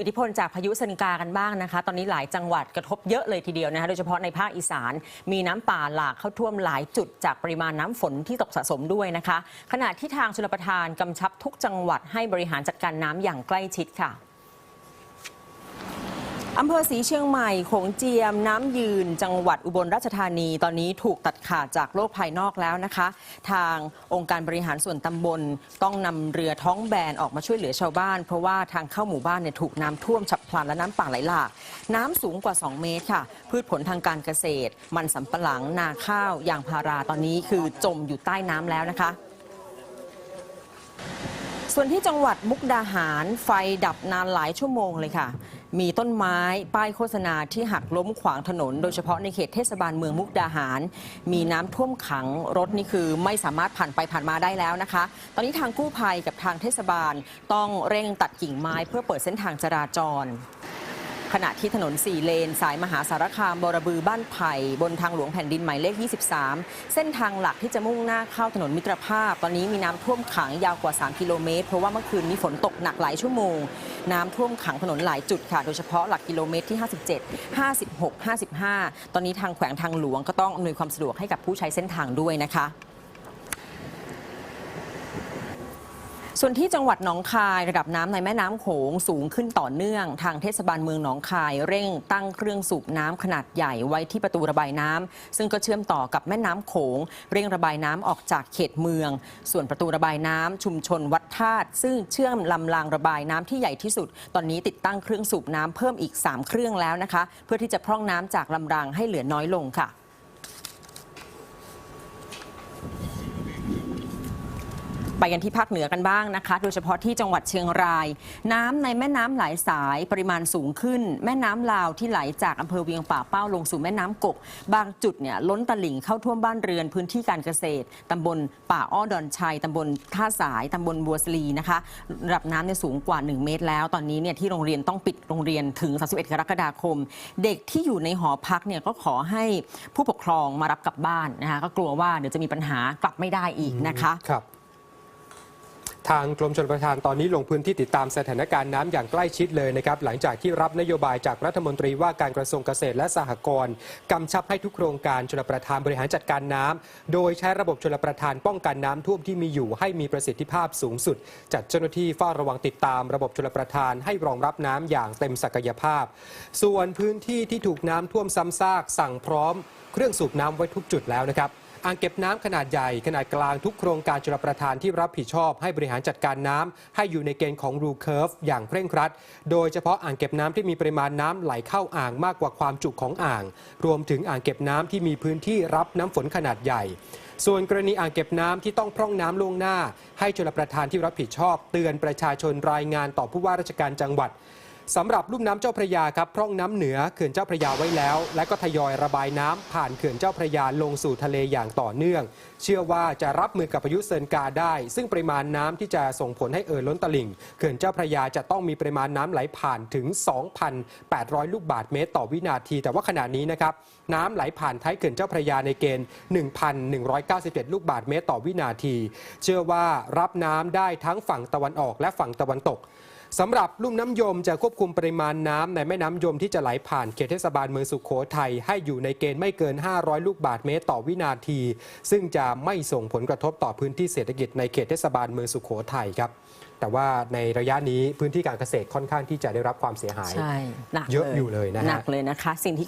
อิทธิพลจากพายุเซนกากันบ้างนะคะ ตอนนี้หลายจังหวัดกระทบเยอะเลยทีเดียวนะคะโดยเฉพาะในภาคอีสาน มีน้ำป่าหลากเข้าท่วมหลายจุดจากปริมาณน้ำฝนที่ตกสะสมด้วยนะคะ ขณะที่ทางชลประทานกำชับทุกจังหวัดให้บริหารจัดการน้ำอย่างใกล้ชิดค่ะ อำเภอศรีเชียงใหม่โขงเจียม น้ำยืน จังหวัดอุบลราชธานี ตอนนี้ถูกตัดขาดจากโลกภายนอกแล้วนะคะ ทางองค์การบริหารส่วนตำบล ต้องนำเรือท้องแบนออกมาช่วยเหลือชาวบ้าน เพราะว่าทางเข้าหมู่บ้านเนี่ยถูกน้ำท่วมฉับพลันและน้ำป่าไหลหลาก น้ำสูงกว่า 2 เมตรค่ะ พืชผลทางการเกษตร มันสำปะหลัง นาข้าว ยางพารา ตอนนี้คือจมอยู่ใต้น้ำแล้วนะคะ ส่วนที่จังหวัดมุกดาหารไฟดับนานหลายชั่วโมงเลยค่ะ มีต้นไม้ป้ายโฆษณาที่หักล้มขวางถนน โดยเฉพาะในเขตเทศบาลเมืองมุกดาหาร มีน้ำท่วมขังรถนี่คือไม่สามารถผ่านไปผ่านมาได้แล้วนะคะ ตอนนี้ทางกู้ภัยกับทางเทศบาลต้องเร่งตัดกิ่งไม้เพื่อเปิดเส้นทางจราจร ขณะที่ถนน 4 เลน สายมหาสารคามบรบือบ้านไผ่บนทางหลวงแผ่นดินหมายเลข 23 เส้นทางหลักที่จะมุ่งหน้าเข้าถนนมิตรภาพ ตอนนี้มีน้ำท่วมขังยาวกว่า 3 กิโลเมตร เพราะว่าเมื่อคืนมีฝนตกหนักหลายชั่วโมง น้ำท่วมขังถนนหลายจุดค่ะ โดยเฉพาะหลักกิโลเมตรที่ 57 56 55 ตอนนี้ทางแขวงทางหลวงก็ต้องอำนวยความสะดวกให้กับผู้ใช้เส้นทางด้วยนะคะ ส่วนที่จังหวัดหนองคายระดับน้ำในแม่น้ำโขงสูงขึ้นต่อเนื่อง ทางเทศบาลเมืองหนองคายเร่งตั้งเครื่องสูบน้ำขนาดใหญ่ไว้ที่ประตูระบายน้ำซึ่งก็เชื่อมต่อกับแม่น้ำโขง เร่งระบายน้ำออกจากเขตเมือง ส่วนประตูระบายน้ำชุมชนวัดธาตุซึ่งเชื่อมลำรางระบายน้ำที่ใหญ่ที่สุด ตอนนี้ติดตั้งเครื่องสูบน้ำเพิ่มอีก 3 เครื่องแล้วนะคะ เพื่อที่จะพร่องน้ำจากลำรางให้เหลือน้อยลงค่ะ ไปกันที่ภาคเหนือกันบ้างนะคะ โดยเฉพาะที่จังหวัดเชียงราย น้ำในแม่น้ำหลายสายปริมาณสูงขึ้น แม่น้ำลาวที่ไหลจากอำเภอเวียงป่าเป้าลงสู่แม่น้ำกก บางจุดเนี่ยล้นตลิ่งเข้าท่วมบ้านเรือนพื้นที่การเกษตรตำบลป่าอ้อดอนชัยตำบลท่าสายตำบลบัวสลีนะคะระดับน้ำเนี่ยสูงกว่า 1 เมตรแล้ว ตอนนี้เนี่ยที่โรงเรียนต้องปิดโรงเรียนถึง 31 กรกฎาคม เด็กที่อยู่ในหอพักเนี่ยก็ขอให้ผู้ปกครองมารับกลับบ้านนะคะก็กลัวว่าเดี๋ยวจะมีปัญหากลับไม่ได้อีกนะคะครับ ทางกรมชลประทานตอนนี้ลงพื้นที่ติดตามสถานการณ์น้ำอย่างใกล้ชิดเลยนะครับ หลังจากที่รับนโยบายจากรัฐมนตรีว่าการกระทรวงเกษตรและสหกรณ์กำชับให้ทุกโครงการชลประทานบริหารจัดการน้ำโดยใช้ระบบชลประทานป้องกันน้ำท่วมที่มีอยู่ให้มีประสิทธิภาพสูงสุด จัดเจ้าหน้าที่เฝ้าระวังติดตามระบบชลประทานให้รองรับน้ำอย่างเต็มศักยภาพ ส่วนพื้นที่ที่ถูกน้ำท่วมซ้ำซากสั่งพร้อม เครื่องสูบน้ำไว้ทุกจุดแล้วนะครับ อ่างเก็บน้ำขนาดใหญ่ ขนาดกลางทุกโครงการชลประทานที่รับผิดชอบให้บริหารจัดการน้ำให้อยู่ในเกณฑ์ของรูเคิร์ฟอย่างเคร่งครัด โดยเฉพาะอ่างเก็บน้ำที่มีปริมาณน้ำไหลเข้าอ่างมากกว่าความจุของอ่าง รวมถึงอ่างเก็บน้ำที่มีพื้นที่รับน้ำฝนขนาดใหญ่ ส่วนกรณีอ่างเก็บน้ำที่ต้องพร่องน้ำล่วงหน้า ให้ชลประทานที่รับผิดชอบ เตือนประชาชนรายงานต่อผู้ว่าราชการจังหวัด สำหรับลุ่มน้ำเจ้าพระยาครับพร่องน้ำเหนือเขื่อนเจ้าพระยาไว้แล้ว และก็ทยอยระบายน้ำผ่านเขื่อนเจ้าพระยาลงสู่ทะเลอย่างต่อเนื่อง เชื่อว่าจะรับมือกับพายุเซินกาได้ ซึ่งปริมาณน้ำที่จะส่งผลให้เอ่อล้นตลิ่ง เขื่อนเจ้าพระยาจะต้องมีปริมาณน้ำไหลผ่านถึง 2,800 ลูกบาศก์เมตร ต่อวินาที แต่ว่าขณะนี้นะครับน้ำไหลผ่านท้ายเขื่อนเจ้าพระยาในเกณฑ์ 1,197 ลูกบาศก์เมตร ต่อวินาที เชื่อว่ารับน้ำได้ทั้งฝั่งตะวันออกและฝั่งตะวันตก สำหรับลุ่มน้ำยมจะควบคุมปริมาณน้ำในแม่น้ำยมที่จะไหลผ่านเขตเทศบาลเมืองสุขโขทัยให้อยู่ในเกณฑ์ไม่เกิน 500 ลูกบาศก์เมตรต่อวินาที ซึ่งจะไม่ส่งผลกระทบต่อพื้นที่เศรษฐกิจในเขตเทศบาลเมืองสุขโขทัยครับแต่ว่าในระยะนี้พื้นที่การเกษตรค่อนข้างที่จะได้รับความเสียหาย ใช่หนักเยอะอยู่เลยนะฮะ หนักเลยนะคะสิ่งที่